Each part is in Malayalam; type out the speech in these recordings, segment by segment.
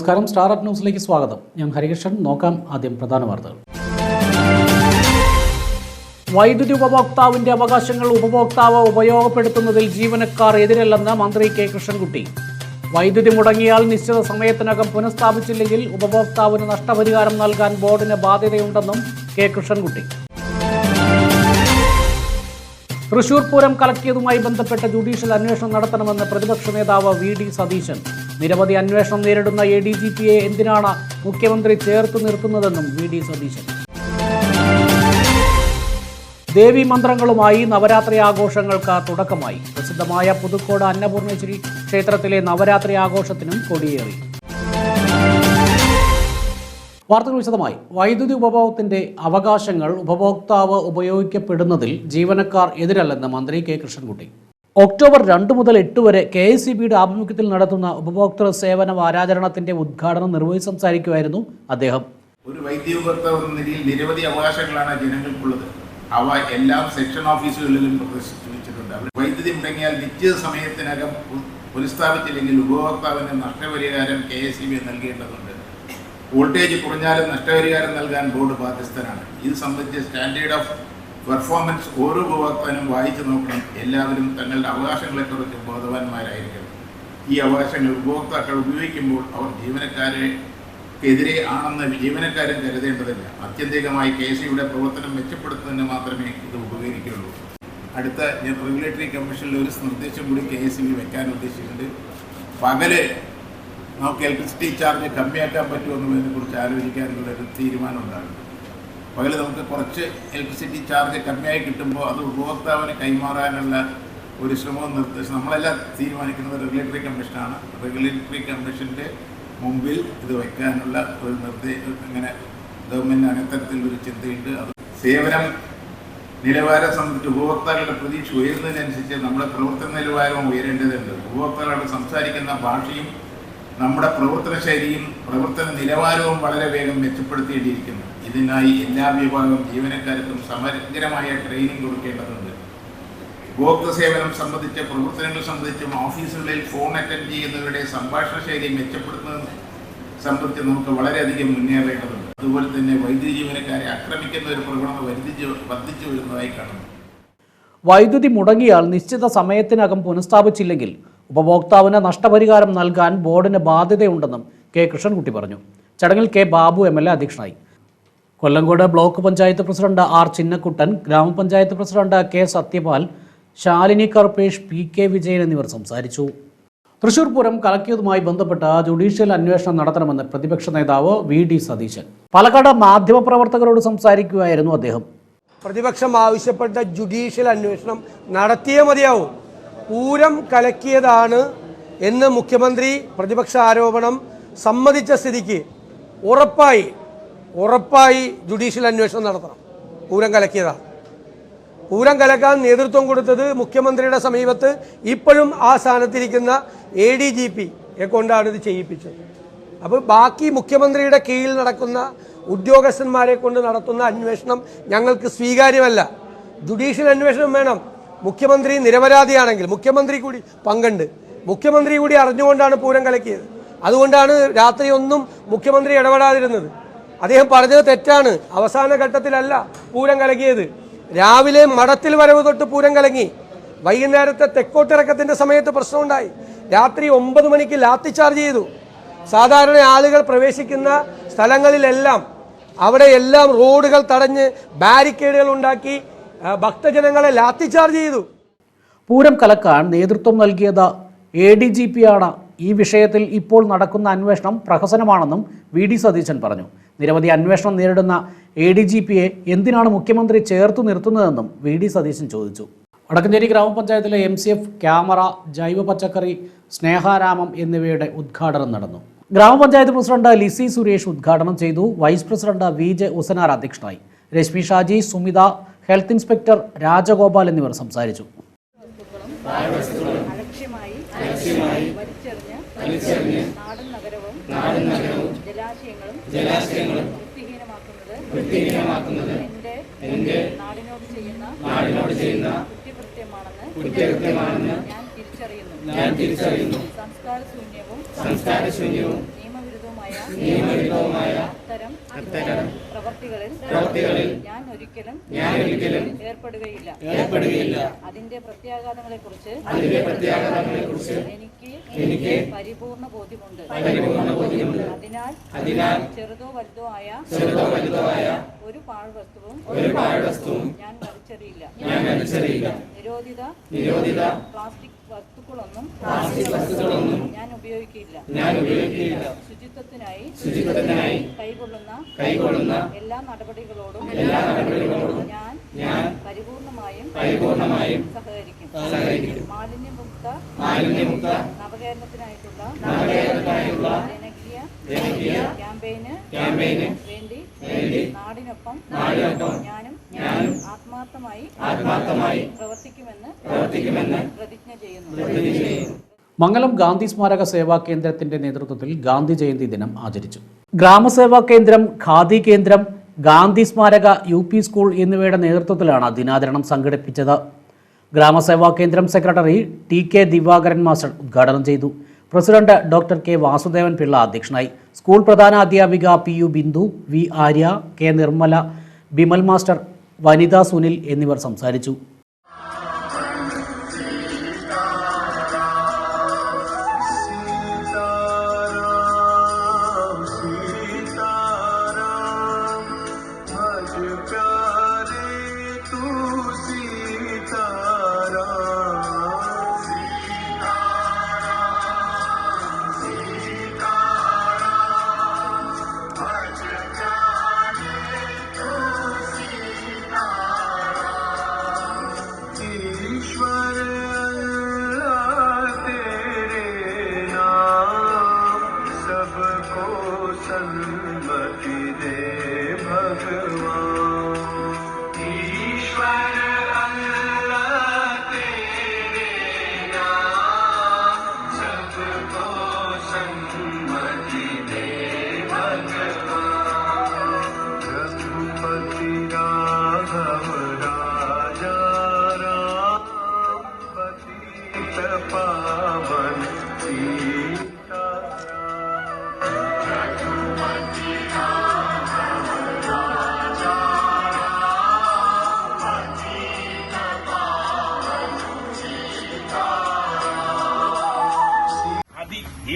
നമസ്കാരം. സ്റ്റാർ അറ്റ് ന്യൂസിലേക്ക് സ്വാഗതം. ഞാൻ ഹരികൃഷ്ണൻ. നോക്കാം ആദ്യം പ്രധാന വാർത്തകൾ. വൈദ്യുതി ഉപഭോക്താവിന്റെ അവകാശങ്ങൾ ഉപഭോക്താവ് ഉപയോഗപ്പെടുത്തുന്നതിൽ ജീവനക്കാർ എതിരല്ലെന്ന് മന്ത്രി കെ. കൃഷ്ണൻകുട്ടി. വൈദ്യുതി മുടങ്ങിയാൽ നിശ്ചിത സമയത്തിനകം പുനഃസ്ഥാപിച്ചില്ലെങ്കിൽ ഉപഭോക്താവിന് നഷ്ടപരിഹാരം നൽകാൻ ബോർഡിന് ബാധ്യതയുണ്ടെന്നും കെ. കൃഷ്ണൻകുട്ടി. തൃശൂർ പൂരം കലക്കിയതുമായി ബന്ധപ്പെട്ട ജുഡീഷ്യൽ അന്വേഷണം നടത്തണമെന്ന് പ്രതിപക്ഷ നേതാവ് വി. ഡി. സതീശൻ. നിരവധി അന്വേഷണം നേരിടുന്ന എ ഡി ജി പിയെ എന്തിനാണ് മുഖ്യമന്ത്രി ചേർത്ത് നിർത്തുന്നതെന്നും വി ഡി സതീശൻ. ദേവി മന്ത്രങ്ങളുമായി നവരാത്രി ആഘോഷങ്ങൾക്ക് തുടക്കമായി. പ്രസിദ്ധമായ പുതുക്കോട് അന്നപൂർണേശ്വരി ക്ഷേത്രത്തിലെ നവരാത്രി ആഘോഷത്തിനും കൊടിയേറി. വാർത്തകൾ വിശദമായി. വൈദ്യുതി ഉപഭോഗത്തിന്റെ അവകാശങ്ങൾ ഉപഭോക്താവ് ഉപയോഗിക്കപ്പെടുന്നതിൽ ജീവനക്കാർ എതിരല്ലെന്ന് മന്ത്രി കെ കൃഷ്ണൻകുട്ടി. ഒക്ടോബർ രണ്ട് മുതൽ എട്ട് വരെ കെ എസ് സി ബിയുടെ ആഭിമുഖ്യത്തിൽ നടത്തുന്ന ഉപഭോക്തൃ സേവന വാരാചരണത്തിന്റെ ഉദ്ഘാടനം നിർവഹിച്ച് സംസാരിക്കുമായിരുന്നു അദ്ദേഹം. ഒരു വൈദ്യ നിലയിൽ നിരവധി അവകാശങ്ങളാണ് ജനങ്ങൾക്കുള്ളത്. അവ എല്ലാ സെക്ഷൻ ഓഫീസുകളിലും പ്രദർശിപ്പിച്ചിട്ടുണ്ട്. വൈദ്യുതി മുടങ്ങിയാൽ നിശ്ചിത സമയത്തിനകം പുനഃസ്ഥാപിച്ചില്ലെങ്കിൽ ഉപഭോക്താവിന് നഷ്ടപരിഹാരം കെ എസ് ബി നൽകേണ്ടതുണ്ട്. വോൾട്ടേജ് കുറഞ്ഞാലും നഷ്ടപരിഹാരം നൽകാൻ ബോർഡ് ബാധ്യസ്ഥനാണ്. ഇത് സംബന്ധിച്ച് സ്റ്റാൻഡേർഡ് ഓഫ് പെർഫോമൻസ് ഓരോ ഉപഭോക്താവിനും വായിച്ചു നോക്കണം. എല്ലാവരും തങ്ങളുടെ അവകാശങ്ങളെക്കുറിച്ച് ബോധവാന്മാരായിരിക്കണം. ഈ അവകാശങ്ങൾ ഉപഭോക്താക്കൾ ഉപയോഗിക്കുമ്പോൾ അവർ ജീവനക്കാരെ എതിരെ ആണെന്ന് ജീവനക്കാരും കരുതേണ്ടതില്ല. അത്യന്തികമായി കെ സിയുടെ പ്രവർത്തനം മെച്ചപ്പെടുത്തുന്നതിന് മാത്രമേ ഇത് ഉപകരിക്കുള്ളൂ. അടുത്ത ഞാൻ റെഗുലേറ്ററി കമ്മീഷനിൽ ഒരു നിർദ്ദേശം കൂടി കെ എസ് ബി വെക്കാൻ ഉദ്ദേശിച്ചിട്ടുണ്ട്. പകൽ നമുക്ക് ഇലക്ട്രിസിറ്റി ചാർജ് കമ്മിയാക്കാൻ പറ്റുമെന്നുള്ളതിനെക്കുറിച്ച് ആലോചിക്കാനുള്ള ഒരു തീരുമാനം ഉണ്ടാകും. പകൽ നമുക്ക് കുറച്ച് ഇലക്ട്രിസിറ്റി ചാർജ് കമ്മിയായി കിട്ടുമ്പോൾ അത് ഉപഭോക്താവിന് കൈമാറാനുള്ള ഒരു ശ്രമവും നിർദ്ദേശം നമ്മളെല്ലാം തീരുമാനിക്കുന്നത് റെഗുലേറ്ററി കമ്മീഷനാണ് റെഗുലേറ്ററി കമ്മീഷന്റെ മുമ്പിൽ ഇത് വയ്ക്കാനുള്ള ഒരു നിർദ്ദേശം ഇങ്ങനെ ഗവൺമെന്റിന് ഒരു ചിന്തയുണ്ട്. അത് സേവനം നിലവാരം സംബന്ധിച്ച് ഉപഭോക്താക്കളുടെ പ്രതീക്ഷ ഉയരുന്നതിനനുസരിച്ച് നമ്മുടെ പ്രവർത്തന നിലവാരവും ഉയരേണ്ടതുണ്ട്. ഉപഭോക്താക്കളോട് സംസാരിക്കുന്ന ഭാഷയും നമ്മുടെ പ്രവർത്തന ശൈലിയും പ്രവർത്തന നിലവാരവും വളരെ വേഗം മെച്ചപ്പെടുത്തേണ്ടിയിരിക്കുന്നു ഇതിനായി എല്ലാ വിഭാഗം ജീവനക്കാർക്കും സമഗ്രമായ ട്രെയിനിങ് കൊടുക്കേണ്ടതുണ്ട്. ഉപഭോക്തൃ സേവനം സംബന്ധിച്ച പ്രവർത്തനങ്ങൾ സംബന്ധിച്ചും ഓഫീസുകളിൽ ഫോൺ അറ്റൻഡ് ചെയ്യുന്നവരുടെ സംഭാഷണ ശൈലി മെച്ചപ്പെടുത്തുന്നത് സംബന്ധിച്ച് നമുക്ക് വളരെയധികം മുന്നേറേണ്ടതുണ്ട്. അതുപോലെ തന്നെ വൈദ്യുതി ജീവനക്കാരെ ആക്രമിക്കുന്ന ഒരു പ്രവണത വർദ്ധിച്ചു വർദ്ധിച്ചു വരുന്നതായി കാണുന്നു. വൈദ്യുതി മുടങ്ങിയാൽ നിശ്ചിത സമയത്തിനകം പുനഃസ്ഥാപിച്ചില്ലെങ്കിൽ ഉപഭോക്താവിന് നഷ്ടപരിഹാരം നൽകാൻ ബോർഡിന് ബാധ്യതയുണ്ടെന്നും കെ കൃഷ്ണൻകുട്ടി പറഞ്ഞു. ചടങ്ങിൽ K Babu M L A അധ്യക്ഷനായി. Kollengode block panchayat president R Chinnakuttan ഗ്രാമപഞ്ചായത്ത് president K Sathyapal Shalini Karpesh P K Vijayan എന്നിവർ സംസാരിച്ചു. തൃശൂർ പൂരം കലക്കിയതുമായി ബന്ധപ്പെട്ട ജുഡീഷ്യൽ അന്വേഷണം നടത്തണമെന്ന് പ്രതിപക്ഷ നേതാവ് വി ഡി സതീശൻ. പാലക്കാട് മാധ്യമപ്രവർത്തകരോട് സംസാരിക്കുകയായിരുന്നു അദ്ദേഹം. പ്രതിപക്ഷം ആവശ്യപ്പെട്ട ജുഡീഷ്യൽ അന്വേഷണം നടത്തിയേ മതിയാവും. പൂരം കലക്കിയതാണ് എന്ന് മുഖ്യമന്ത്രി പ്രതിപക്ഷ ആരോപണം സമ്മതിച്ച സ്ഥിതിക്ക് ഉറപ്പായി ഉറപ്പായി ജുഡീഷ്യൽ അന്വേഷണം നടത്തണം. പൂരം കലക്കിയതാണ്. പൂരം കലക്കാൻ നേതൃത്വം കൊടുത്തത് മുഖ്യമന്ത്രിയുടെ സമീപത്ത് ഇപ്പോഴും ആ സ്ഥാനത്തിരിക്കുന്ന എ ഡി ജി പിയെ കൊണ്ടാണ് ഇത് ചെയ്യിപ്പിച്ചത്. അപ്പോൾ ബാക്കി മുഖ്യമന്ത്രിയുടെ കീഴിൽ നടക്കുന്ന ഉദ്യോഗസ്ഥന്മാരെ കൊണ്ട് നടത്തുന്ന അന്വേഷണം ഞങ്ങൾക്ക് സ്വീകാര്യമല്ല. ജുഡീഷ്യൽ അന്വേഷണം വേണം. മുഖ്യമന്ത്രി നിരപരാധിയാണെങ്കിൽ മുഖ്യമന്ത്രി കൂടി പങ്കുണ്ട്. മുഖ്യമന്ത്രി കൂടി അറിഞ്ഞുകൊണ്ടാണ് പൂരം കലക്കിയത്. അതുകൊണ്ടാണ് രാത്രി ഒന്നും മുഖ്യമന്ത്രി ഇടപെടാതിരുന്നത്. അദ്ദേഹം പറഞ്ഞത് തെറ്റാണ്. അവസാന ഘട്ടത്തിലല്ല പൂരം കലങ്ങിയത് രാവിലെ മഠത്തിൽ വരവ് തൊട്ട് പൂരം കലങ്ങി. വൈകുന്നേരത്തെ തെക്കോട്ടിറക്കത്തിന്റെ സമയത്ത് പ്രശ്നമുണ്ടായി. രാത്രി ഒമ്പത് മണിക്ക് ലാത്തി ചാർജ് ചെയ്തു. സാധാരണ ആളുകൾ പ്രവേശിക്കുന്ന സ്ഥലങ്ങളിലെല്ലാം അവിടെ എല്ലാം റോഡുകൾ തടഞ്ഞ് ബാരിക്കേഡുകൾ ഉണ്ടാക്കി ഭക്തജനങ്ങളെ ലാത്തി ചാർജ് ചെയ്തു. പൂരം കലക്കാൻ നേതൃത്വം നൽകിയത് എ ഡി ജി പി ആണ്. ഈ വിഷയത്തിൽ ഇപ്പോൾ നടക്കുന്ന അന്വേഷണം പ്രഹസനമാണെന്നും വി ഡി സതീശൻ പറഞ്ഞു. നിരവധി അന്വേഷണം നേരിടുന്ന എ ഡി ജി പിയെ എന്തിനാണ് മുഖ്യമന്ത്രി ചേർത്തു നിർത്തുന്നതെന്നും വി ഡി സതീശൻ ചോദിച്ചു. വടക്കഞ്ചേരി ഗ്രാമപഞ്ചായത്തിലെ എം സി എഫ് ക്യാമറ ജൈവ പച്ചക്കറി സ്നേഹാരാമം എന്നിവയുടെ ഉദ്ഘാടനം നടന്നു. ഗ്രാമപഞ്ചായത്ത് പ്രസിഡന്റ് ലിസി സുരേഷ് ഉദ്ഘാടനം ചെയ്തു. Vice president V J Usanar അധ്യക്ഷനായി. രശ്മി ഷാജി സുമിത ഹെൽത്ത് ഇൻസ്പെക്ടർ രാജഗോപാൽ എന്നിവർ സംസാരിച്ചു. അലക്ഷ്യമായി വലിച്ചെറിഞ്ഞ് നാടും നഗരവും ജലാശയങ്ങളും വൃത്തിഹീനമാക്കുന്നത്. എന്റെ നാടിനോട് ചെയ്യുന്ന കുറ്റകൃത്യമാണെന്ന് ഞാൻ തിരിച്ചറിയുന്നു. സംസ്കാരശൂന്യവും നിയമവിരുദ്ധവുമായ അത്തരം പ്രവർത്തികളിൽ ഞാൻ ഒരിക്കലും ഏർപ്പെടുകയില്ല. അതിന്റെ പ്രത്യാഘാതങ്ങളെ കുറിച്ച് എനിക്ക് എനിക്ക് പരിപൂർണ ബോധ്യമുണ്ട്. അതിനാൽ ചെറുതോ വലുതോ ആയ ഒരു പാഴ്വസ്തുവും ഒരു പാഴ്വസ്തുവും ഞാൻ വലിച്ചെറിയില്ല. ഞാൻ വലിച്ചെറിയില്ല. നിരോധിത നിരോധിത പ്ലാസ്റ്റിക് വസ്തുക്കളൊന്നും പ്ലാസ്റ്റിക് വസ്തുക്കളൊന്നും ഞാൻ ഉപയോഗിക്കില്ല. ഞാൻ ഉപയോഗിക്കില്ല. ശുചിത്വത്തിനായി ശുചിത്വത്തിനായി കൈകൊള്ളുന്ന കൈകൊള്ളുന്ന എല്ലാ നടപടികളോടും എല്ലാ നടപടികളോടും ഞാൻ ഞാൻ പരിപൂർണമായും പരിപൂർണമായും സഹകരിക്കും. സഹകരിക്കും. മാലിന്യമുക്ത മാലിന്യമുക്ത നവകേരളത്തിനായിട്ടുള്ള നവകേരളത്തിനായിട്ടുള്ള ജനകീയ ജനകീയ ക്യാമ്പയിന് ക്യാമ്പയിന് വേണ്ടി വേണ്ടി നാടിനൊപ്പം നാടിനൊപ്പം ഞാനും ഞാനും ആത്മാർത്ഥമായി ആത്മാർത്ഥമായി പ്രവർത്തിക്കുമെന്ന് പ്രവർത്തിക്കുമെന്ന് പ്രതിജ്ഞ ചെയ്യുന്നു. മംഗലം ഗാന്ധി സ്മാരക സേവാ കേന്ദ്രത്തിന്റെ നേതൃത്വത്തിൽ ഗാന്ധി ജയന്തി ദിനം ആചരിച്ചു. ഗ്രാമസേവാ കേന്ദ്രം ഖാദി കേന്ദ്രം ഗാന്ധി സ്മാരക യു പി സ്കൂൾ എന്നിവയുടെ നേതൃത്വത്തിലാണ് ദിനാചരണം സംഘടിപ്പിച്ചത്. ഗ്രാമസേവാ കേന്ദ്രം secretary T K Divakaran master ഉദ്ഘാടനം ചെയ്തു. President doctor K Vasudevan Pillai അധ്യക്ഷനായി. സ്കൂൾ പ്രധാന അധ്യാപിക P U Bindu V Arya K Nirmala Bimal master Vanitha Sunil എന്നിവർ സംസാരിച്ചു.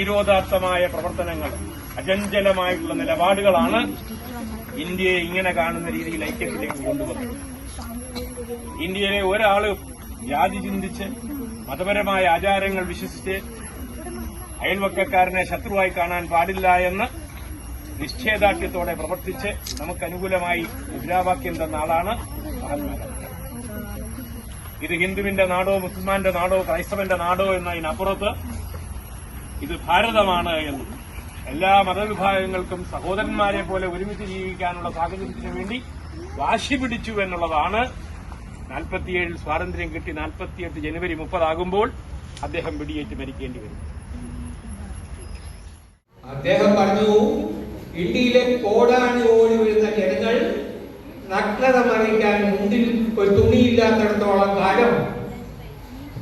അതിധീരോദാത്തമായ പ്രവർത്തനങ്ങൾ അചഞ്ചലമായിട്ടുള്ള നിലപാടുകളാണ് ഇന്ത്യയെ ഇങ്ങനെ കാണുന്ന രീതിയിൽ ഐക്യത്തിലേക്ക് കൊണ്ടുവന്നത്. ഇന്ത്യയിലെ ഒരാൾ ജാതി ചിന്തിച്ച് മതപരമായ ആചാരങ്ങൾ വിശ്വസിച്ച് അയൽവക്കക്കാരനെ ശത്രുവായി കാണാൻ പാടില്ല എന്ന് നിശ്ചയദാർഢ്യത്തോടെ പ്രവർത്തിച്ച് നമുക്ക് അനുകൂലമായി മുദ്രാവാക്യം തന്ന ആളാണ് മഹാത്മാഗാന്ധി ഇത് ഹിന്ദുവിന്റെ നാടോ മുസ്ലിമാന്റെ നാടോ ക്രൈസ്തവന്റെ നാടോ എന്നതിനപ്പുറത്ത് ഇത് ഭാരതമാണ് എന്നും എല്ലാ മതവിഭാഗങ്ങൾക്കും സഹോദരന്മാരെ പോലെ ഒരുമിച്ച് ജീവിക്കാനുള്ള സാഹചര്യത്തിന് വേണ്ടി വാശി പിടിച്ചു എന്നുള്ളതാണ്. നാൽപ്പത്തിയേഴിൽ സ്വാതന്ത്ര്യം കിട്ടി നാൽപ്പത്തിയെട്ട് ജനുവരി മുപ്പതാകുമ്പോൾ അദ്ദേഹം വെടിയേറ്റ് മരിക്കേണ്ടി വരും. അദ്ദേഹം പറഞ്ഞു ഇന്ത്യയിലെ ഓടി വരുന്ന ജനങ്ങൾ നഗ്നത മറിക്കാൻ മുണ്ടിൽ ഒരു തുണിയില്ലാത്തടത്തോളം കാലം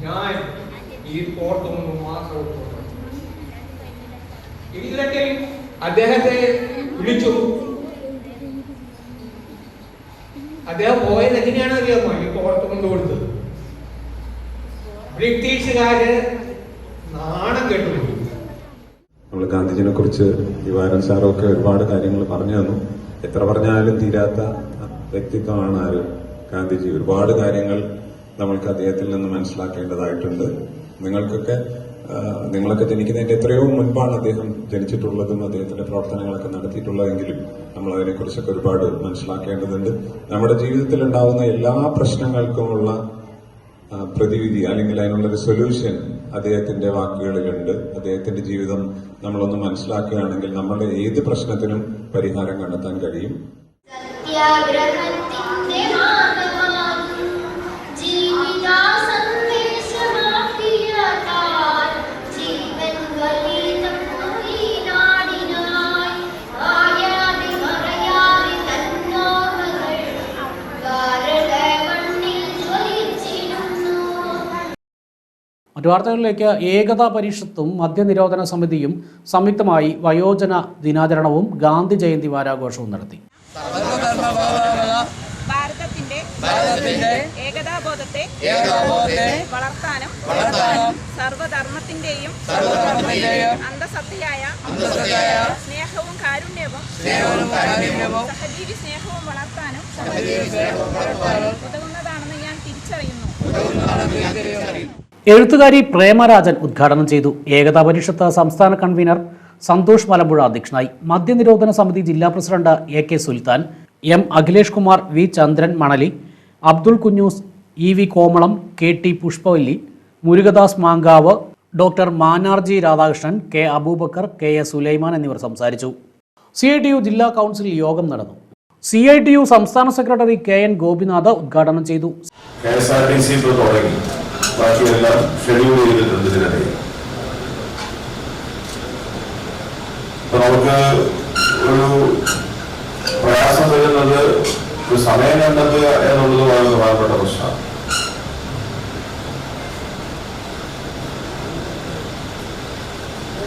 ഞാൻ ഈ മാത്രം ഇതിലൊക്കെ അദ്ദേഹത്തെ വിളിച്ചു. അദ്ദേഹം പോയത് എങ്ങനെയാണ് അറിയാമോ? ഈ കോർത്ത് കൊണ്ടുകൊടുത്തത്. ബ്രിട്ടീഷുകാര് നാണം കെട്ടു നമ്മൾ ഗാന്ധിജിനെ കുറിച്ച് ദിവാരൻ സാറൊക്കെ ഒരുപാട് കാര്യങ്ങൾ പറഞ്ഞു തന്നു. എത്ര പറഞ്ഞാലും തീരാത്ത വ്യക്തിത്വമാണ് ആര്? ഗാന്ധിജി. ഒരുപാട് കാര്യങ്ങൾ നമ്മൾക്ക് അദ്ദേഹത്തിൽ നിന്ന് മനസ്സിലാക്കേണ്ടതായിട്ടുണ്ട്. നിങ്ങൾക്കൊക്കെ നിങ്ങളൊക്കെ ജനിക്കുന്നതിന്റെ എത്രയോ മുൻപാണ് അദ്ദേഹം ജനിച്ചിട്ടുള്ളതും അദ്ദേഹത്തിന്റെ പ്രവർത്തനങ്ങളൊക്കെ നടത്തിയിട്ടുള്ളതെങ്കിലും നമ്മൾ അതിനെക്കുറിച്ചൊക്കെ ഒരുപാട് മനസ്സിലാക്കേണ്ടതുണ്ട്. നമ്മുടെ ജീവിതത്തിൽ ഉണ്ടാവുന്ന എല്ലാ പ്രശ്നങ്ങൾക്കുമുള്ള പ്രതിവിധി അല്ലെങ്കിൽ അതിനുള്ളൊരു സൊല്യൂഷൻ അദ്ദേഹത്തിന്റെ വാക്കുകളിലുണ്ട്. അദ്ദേഹത്തിന്റെ ജീവിതം നമ്മളൊന്ന് മനസ്സിലാക്കുകയാണെങ്കിൽ നമ്മുടെ ഏത് പ്രശ്നത്തിനും പരിഹാരം കണ്ടെത്താൻ കഴിയും. മറ്റു വാർത്തകളിലേക്ക് ഏകതാ പരിഷത്തും മദ്യനിരോധന സമിതിയും സംയുക്തമായി വയോജന ദിനാചരണവും ഗാന്ധി ജയന്തി വാരാഘോഷവും നടത്തി. ഏകതാബോധത്തെ വളർത്താനും സർവധർമ്മത്തിന്റെയും അന്തസത്തയായ സ്നേഹവും കാരുണ്യവും സഹജീവി സ്നേഹവും വളർത്താനും ഉതകുന്നതാണെന്ന് ഞാൻ തിരിച്ചറിയുന്നു. എഴുത്തുകാരി പ്രേമരാജൻ ഉദ്ഘാടനം ചെയ്തു. ഏകതാ പരിഷത്ത് സംസ്ഥാന കൺവീനർ സന്തോഷ് മലമ്പുഴ അധ്യക്ഷനായി. മദ്യനിരോധന സമിതി ജില്ലാ president A K Sulthan M Akhilesh Kumar V Chandran Manali Abdul Kunjoos E V Komalam K T Pushpavalli Murugadas Mankavu doctor Manarji Radhakrishnan K Aboobacker K S Sulaiman എന്നിവർ സംസാരിച്ചു. സി ഐ ടി യു ജില്ലാ കൗൺസിൽ യോഗം നടന്നു. സി ഐ ടി യു സംസ്ഥാന സെക്രട്ടറി കെ എൻ ഗോപിനാഥ് ഉദ്ഘാടനം ചെയ്തു. ബാക്കിയെല്ലാം ഷെഡ്യൂൾ ചെയ്തിട്ടുണ്ട് ഇതിനിടയിൽ. നമുക്ക് ഒരു പ്രയാസം വരുന്നത് ഒരു സമയം കണ്ടെത്തുക എന്നുള്ളത് വളരെ പ്രധാനപ്പെട്ട പ്രശ്നമാണ്.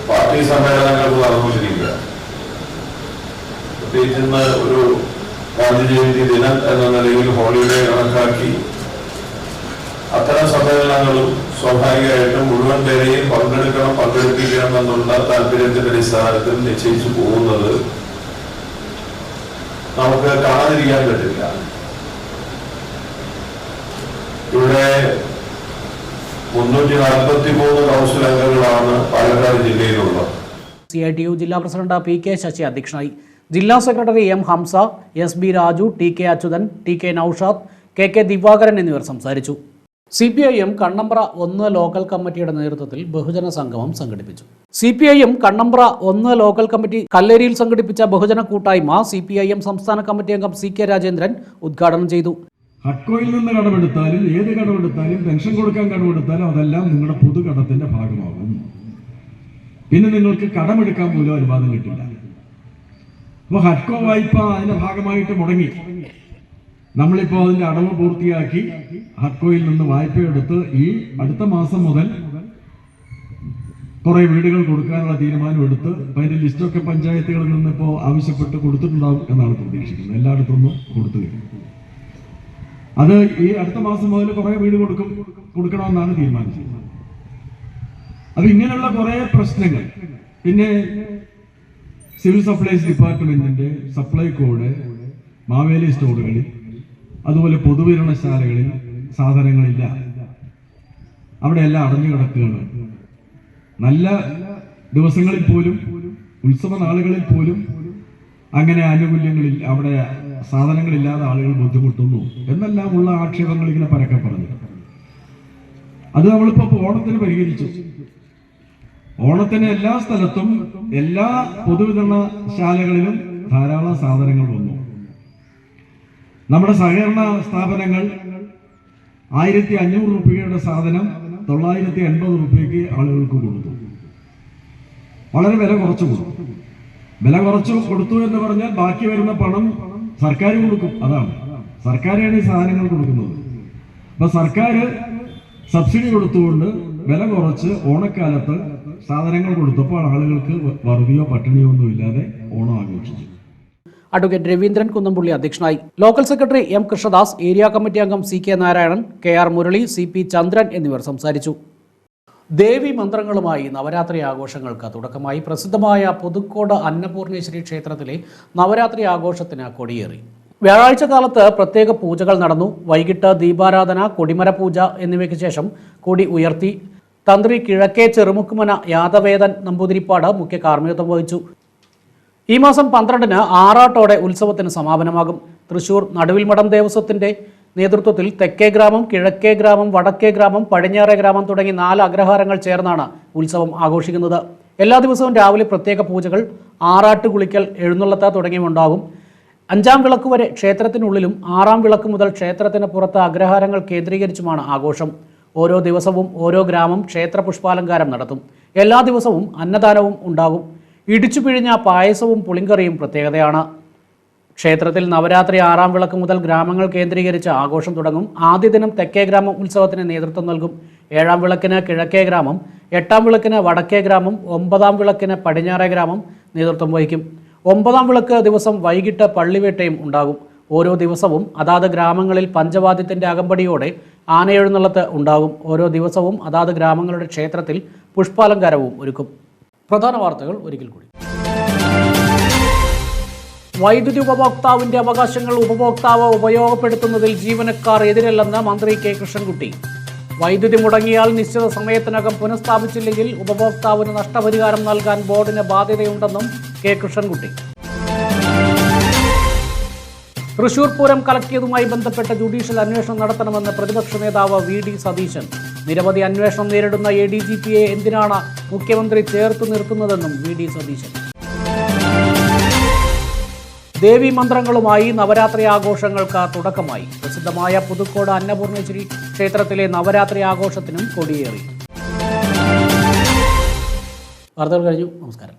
പാർട്ടി സമ്മേളനങ്ങൾക്ക് നടന്നുകൊണ്ടിരിക്കുക. പ്രത്യേകിച്ച് ഇന്ന് ഒരു ഗാന്ധി ജയന്തി ദിനം എന്ന നിലയിൽ ഹോളിഡേ കണക്കാക്കി അത്തരം സമ്മേളനങ്ങളും സ്വാഭാവികമായിട്ടും മുഴുവൻ പേരെയും പങ്കെടുക്കണം പങ്കെടുപ്പിക്കണം എന്നുള്ള താല്പര്യത്തിന്റെ അടിസ്ഥാനത്തിൽ നിശ്ചയിച്ചു പോകുന്നത് നമുക്ക് കാണാതിരിക്കാൻ പറ്റില്ല. ഇവിടെ മുന്നൂറ്റി നാൽപ്പത്തി മൂന്ന് കൗൺസിൽ അംഗങ്ങളാണ് പാലക്കാട് ജില്ലയിലുള്ളത്. സി ഐ ടി യു ജില്ലാ പ്രസിഡന്റ് പി കെ ശശി അധ്യക്ഷനായി. ജില്ലാ secretary M Hamsa S B Raju T K Achuthan T K Noushad K K Divakaran എന്നിവർ സംസാരിച്ചു. C P I M Kannambra ഒന്ന് ലോക്കൽ കമ്മിറ്റിയുടെ നേതൃത്വത്തിൽ ബഹുജന സംഗമം സംഘടിപ്പിച്ചു. C P I M Kannambra ഒന്ന് ലോക്കൽ കമ്മിറ്റി കല്ലേരിയിൽ സംഘടിപ്പിച്ച ബഹുജന കൂട്ടായ്മ സി പി ഐ എം സംസ്ഥാന കമ്മിറ്റി അംഗം സി കെ രാജേന്ദ്രൻ ഉദ്ഘാടനം ചെയ്തു. ഹഡ്കോയിൽ നിന്ന് കടമെടുത്താലും ഏത് കടമെടുത്താലും പെൻഷൻ കൊടുക്കാൻ കടമെടുത്താലും അതെല്ലാം നിങ്ങളുടെ പൊതുകടത്തിന്റെ ഭാഗമാകും. പിന്നെ നിങ്ങൾക്ക് കടമെടുക്കാൻ പോലും അനുവാദം കിട്ടില്ല. അപ്പൊ ഹഡ്കോ വായ്പ അതിന്റെ ഭാഗമായിട്ട് മുടങ്ങി. നമ്മളിപ്പോ അതിന്റെ അടവ് പൂർത്തിയാക്കി ഹഡ്കോയിൽ നിന്ന് വായ്പ എടുത്ത് ഈ അടുത്ത മാസം മുതൽ കുറെ വീടുകൾ കൊടുക്കാനുള്ള തീരുമാനം എടുത്ത് അപ്പൊ ലിസ്റ്റൊക്കെ പഞ്ചായത്തുകളിൽ നിന്ന് ഇപ്പോൾ ആവശ്യപ്പെട്ട് കൊടുത്തിട്ടുണ്ടാവും എന്നാണ് പ്രതീക്ഷിക്കുന്നത്. എല്ലായിടത്തുനിന്നും കൊടുത്തു അത് ഈ അടുത്ത മാസം മുതൽ കുറെ വീട് കൊടുക്കും കൊടുക്കണമെന്നാണ് തീരുമാനിച്ചത് അപ്പൊ ഇങ്ങനെയുള്ള കുറെ പ്രശ്നങ്ങൾ. പിന്നെ സിവിൽ സപ്ലൈസ് ഡിപ്പാർട്ട്മെന്റിന്റെ സപ്ലൈ കോഡ് മാവേലി സ്റ്റോറുകളിൽ അതുപോലെ പൊതുവിതരണശാലകളിൽ സാധനങ്ങളില്ല. അവിടെ എല്ലാം അടഞ്ഞു കിടക്കുകയാണ്. നല്ല ദിവസങ്ങളിൽ പോലും ഉത്സവ നാളുകളിൽ പോലും അങ്ങനെ ആനുകൂല്യങ്ങളിൽ അവിടെ സാധനങ്ങളില്ലാതെ ആളുകൾ ബുദ്ധിമുട്ടുന്നു എന്നെല്ലാം ഉള്ള ആക്ഷേപങ്ങൾ ഇങ്ങനെ പരക്കെ പറഞ്ഞു. അത് നമ്മളിപ്പോ ഓണത്തിന് പരിഹരിച്ചു. ഓണത്തിന് എല്ലാ സ്ഥലത്തും എല്ലാ പൊതുവിതരണ ശാലകളിലും ധാരാളം സാധനങ്ങൾ വന്നു. നമ്മുടെ സഹകരണ സ്ഥാപനങ്ങൾ ആയിരത്തി അഞ്ഞൂറ് രൂപയുടെ സാധനം തൊള്ളായിരത്തി എൺപത് രൂപയ്ക്ക് ആളുകൾക്ക് കൊടുത്തു. വളരെ വില കുറച്ചു കൊടുത്തു. വില കുറച്ചു കൊടുത്തു എന്ന് പറഞ്ഞാൽ ബാക്കി വരുന്ന പണം സർക്കാർ കൊടുക്കും. അതാണ്. സർക്കാരാണ് ഈ സാധനങ്ങൾ കൊടുക്കുന്നത്. അപ്പൊ സർക്കാർ സബ്സിഡി കൊടുത്തുകൊണ്ട് വില കുറച്ച് ഓണക്കാലത്ത് സാധനങ്ങൾ കൊടുത്തപ്പോൾ ആളുകൾക്ക് വറുതിയോ പട്ടിണിയോ ഒന്നും ഇല്ലാതെ ഓണം ആഘോഷിച്ചു. അഡ്വക്കേറ്റ് രവീന്ദ്രൻ കുന്നംപുള്ളി അധ്യക്ഷനായി. Local secretary M Krishnadas area committee അംഗം C K Narayanan K R Murali C P Chandran എന്നിവർ സംസാരിച്ചു. ദേവി മന്ത്രങ്ങളുമായി നവരാത്രി ആഘോഷങ്ങൾക്ക് തുടക്കമായി. പ്രസിദ്ധമായ പുതുക്കോട് അന്നപൂർണേശ്വരി ക്ഷേത്രത്തിലെ നവരാത്രി ആഘോഷത്തിന് കൊടിയേറി. വ്യാഴാഴ്ച കാലത്ത് പ്രത്യേക പൂജകൾ നടന്നു. വൈകിട്ട് ദീപാരാധന കൊടിമര പൂജ എന്നിവയ്ക്ക് ശേഷം കൊടി ഉയർത്തി. തന്ത്രി കിഴക്കേ ചെറുമുക്കുമന യാദവേദൻ നമ്പൂതിരിപ്പാട് മുഖ്യ കാർമ്മികത്വം വഹിച്ചു. ഈ മാസം പന്ത്രണ്ടിന് ആറാട്ടോടെ ഉത്സവത്തിന് സമാപനമാകും. തൃശൂർ നടുവിൽമഠം ദേവസ്വത്തിന്റെ നേതൃത്വത്തിൽ തെക്കേ ഗ്രാമം കിഴക്കേ ഗ്രാമം വടക്കേ ഗ്രാമം പടിഞ്ഞാറേ ഗ്രാമം തുടങ്ങി നാല് അഗ്രഹാരങ്ങൾ ചേർന്നാണ് ഉത്സവം ആഘോഷിക്കുന്നത്. എല്ലാ ദിവസവും രാവിലെ പ്രത്യേക പൂജകൾ ആറാട്ട് കുളിക്കൽ എഴുന്നള്ളത്ത തുടങ്ങിയവ ഉണ്ടാകും അഞ്ചാം വിളക്ക് വരെ ക്ഷേത്രത്തിനുള്ളിലും ആറാം വിളക്ക് മുതൽ ക്ഷേത്രത്തിന് പുറത്ത് അഗ്രഹാരങ്ങൾ കേന്ദ്രീകരിച്ചുമാണ് ആഘോഷം. ഓരോ ദിവസവും ഓരോ ഗ്രാമം ക്ഷേത്ര പുഷ്പാലങ്കാരം നടത്തും. എല്ലാ ദിവസവും അന്നദാനവും ഉണ്ടാകും. ഇടിച്ചു പിഴിഞ്ഞ പായസവും പുളിങ്കറിയും പ്രത്യേകതയാണ്. ക്ഷേത്രത്തിൽ നവരാത്രി ആറാം വിളക്ക് മുതൽ ഗ്രാമങ്ങൾ കേന്ദ്രീകരിച്ച് ആഘോഷം തുടങ്ങും. ആദ്യ ദിനം തെക്കേ ഗ്രാമം ഉത്സവത്തിന് നേതൃത്വം നൽകും. ഏഴാം വിളക്കിന് കിഴക്കേ ഗ്രാമം എട്ടാം വിളക്കിന് വടക്കേ ഗ്രാമം ഒമ്പതാം വിളക്കിന് പടിഞ്ഞാറേ ഗ്രാമം നേതൃത്വം വഹിക്കും. ഒമ്പതാം വിളക്ക് ദിവസം വൈകിട്ട് പള്ളിവേട്ടയും ഉണ്ടാകും. ഓരോ ദിവസവും അതാത് ഗ്രാമങ്ങളിൽ പഞ്ചവാദ്യത്തിന്റെ അകമ്പടിയോടെ ആനയെഴുന്നള്ളത്ത് ഉണ്ടാകും. ഓരോ ദിവസവും അതാത് ഗ്രാമങ്ങളുടെ ക്ഷേത്രത്തിൽ പുഷ്പാലങ്കാരവും ഒരുക്കും. പ്രധാന വാർത്തകൾ ഒരിക്കൽ കൂടി. വൈദ്യുതി ഉപഭോക്താവിന്റെ അവകാശങ്ങൾ ഉപഭോക്താവ് ഉപയോഗപ്പെടുത്തുന്നതിൽ ജീവനക്കാർ എതിരല്ലെന്ന് മന്ത്രി കെ. കൃഷ്ണൻകുട്ടി. വൈദ്യുതി മുടങ്ങിയാൽ നിശ്ചിത സമയത്തിനകം പുനഃസ്ഥാപിച്ചില്ലെങ്കിൽ ഉപഭോക്താവിന് നഷ്ടപരിഹാരം നൽകാൻ ബോർഡിന് ബാധ്യതയുണ്ടെന്നും കെ. കൃഷ്ണൻകുട്ടി. തൃശൂർ പൂരം കലക്കിയതുമായി ബന്ധപ്പെട്ട ജുഡീഷ്യൽ അന്വേഷണം നടത്തണമെന്ന് പ്രതിപക്ഷ നേതാവ് വി. ഡി. സതീശൻ. നിരവധി അന്വേഷണം നേരിടുന്ന എ ഡി ജി പിയെ എന്തിനാണ് മുഖ്യമന്ത്രി ചേർത്ത് നിർത്തുന്നതെന്നും വി ഡി സതീശൻ. ദേവി മന്ത്രങ്ങളുമായി നവരാത്രി ആഘോഷങ്ങൾക്ക് തുടക്കമായി. പ്രസിദ്ധമായ പുതുക്കോട് അന്നപൂർണേശ്വരി ക്ഷേത്രത്തിലെ നവരാത്രി ആഘോഷത്തിനും കൊടിയേറി. വാർത്തകൾ കഴിഞ്ഞു. നമസ്കാരം.